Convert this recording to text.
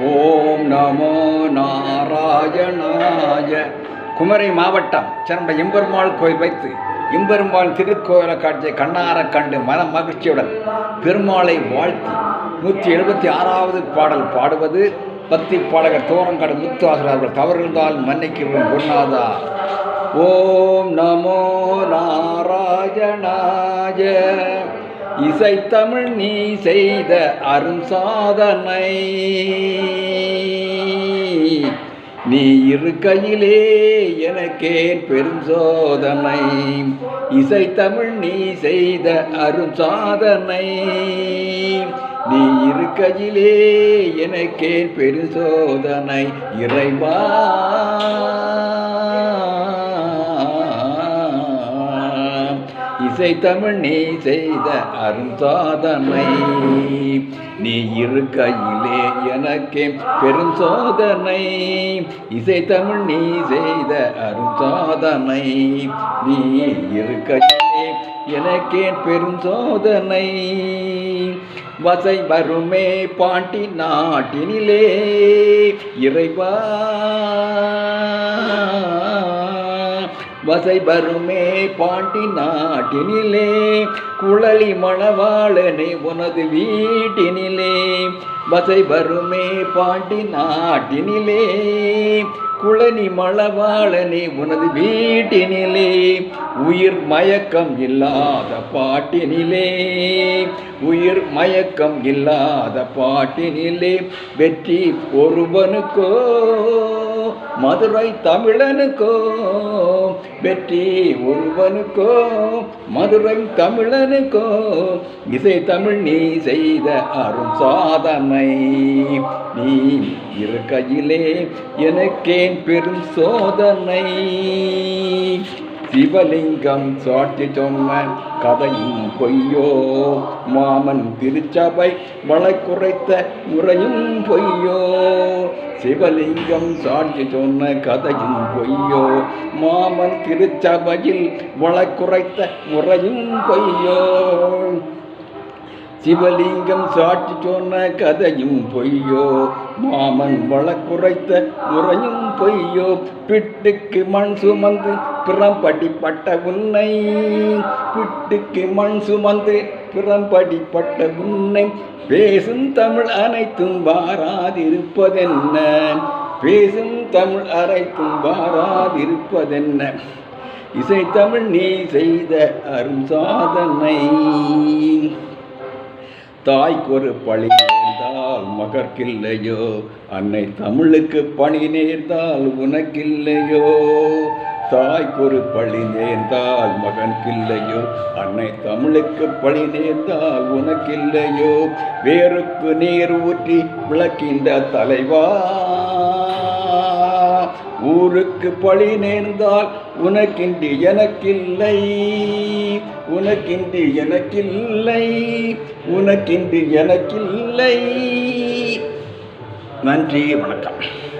ஓம் நமோ நாராயணாய. குமரி மாவட்டம் சிறந்த எம்பெருமாள் கோயில் வைத்து எம்பெருமாள் திருக்கோயிலை காட்சியை கண்ணார கண்டு மன மகிழ்ச்சியுடன் பெருமாளை வாழ்த்தி நூற்றி எழுபத்தி ஆறாவது பாடல் பாடுவது பக்தி பாடகர் தோரங்காடு முத்து ஆசிரியர்கள் தவறிருந்தால் மன்னிக்கிறோம் பொன்னாதா ஓம் நமோ நாராயணாய. இசைத்தமிழ் நீ செய்த அரும் சாதனை. நீ இருக்கையிலே எனக்கேன் பெரும் சோதனை. இசைத்தமிழ் நீ செய்த அரும் சாதனை. நீ இருக்கையிலே எனக்கேன் பெரும் சோதனை. இறைவா இசை தமிழ் நீ செய்த அரும் நீ இருக்கையிலே எனக்கே பெரும் சோதனை இசை தமிழ் நீ செய்த அரும் நீ இருக்கையிலே எனக்கே பெரும் சோதனை வசை வருமே பாண்டி நாட்டினிலே இறைவா. வசை வருமே பாண்டி நாட்டினிலே குழலி மணவாளனை உனது வீட்டினிலே. வசை வருமே பாண்டி நாட்டினிலே குழனி மணவாளனே உனது வீட்டினிலே. உயிர் மயக்கம் இல்லாத பாட்டினிலே உயிர் மயக்கம் இல்லாத பாட்டினிலே. வெற்றி ஒருவனுக்கோ மதுரை தமிழனுக்கோ வெற்றி ஒருவனுக்கோ மதுரை தமிழனுக்கோ இசை தமிழ் நீ செய்த அரும் சாதனை. நீ இருக்கையிலே எனக்கேன் பெரும் சோதனை. சிவலிங்கம் சாட்சி சொன்ன கதையும் பொய்யோ மாமன் திருச்சபை வளை முறையும் பொய்யோ. சிவலிங்கம் சாட்சி சொன்ன கதையும் பொய்யோ. மாமன் திருச்சபையில் வளை முறையும் பொய்யோ. சிவலிங்கம் சாட்சி சொன்ன கதையும் பொய்யோ மாமன் வழக்குரைத்த முறையும் பொய்யோ பிட்டுக்கு மண் சுமந்து பிறம்படிப்பட்ட உன்னை பிட்டுக்கு மண் சுமந்து பிறம்படிப்பட்ட உன்னை. பேசும் தமிழ் அனைத்தும் வாராதிருப்பதென்ன? பேசும் தமிழ் அனைத்தும் வாராதிருப்பதென்ன? இசை தமிழ் நீ செய்த அரும் சாதனை. தாய்க்கொரு பழி நேர்ந்தால் மகற்கில்லையோ? அன்னை தமிழுக்கு பணி நேர்ந்தால் உனக்கில்லையோ? தாய்க்கொரு பழி நேர்ந்தால் மகன்கில்லையோ? அன்னை தமிழுக்கு பழி நேர்ந்தால் உனக்கில்லையோ? வேருக்கு நீர் ஊற்றி விளக்கின்ற தலைவா ஊருக்கு பழி நேர்ந்தால் உனக்கின்றி எனக்கில்லை. உனக்கின்றி எனக்கில்லை. உனக்கின்றி எனக்கில்லை. நன்றி வணக்கம்.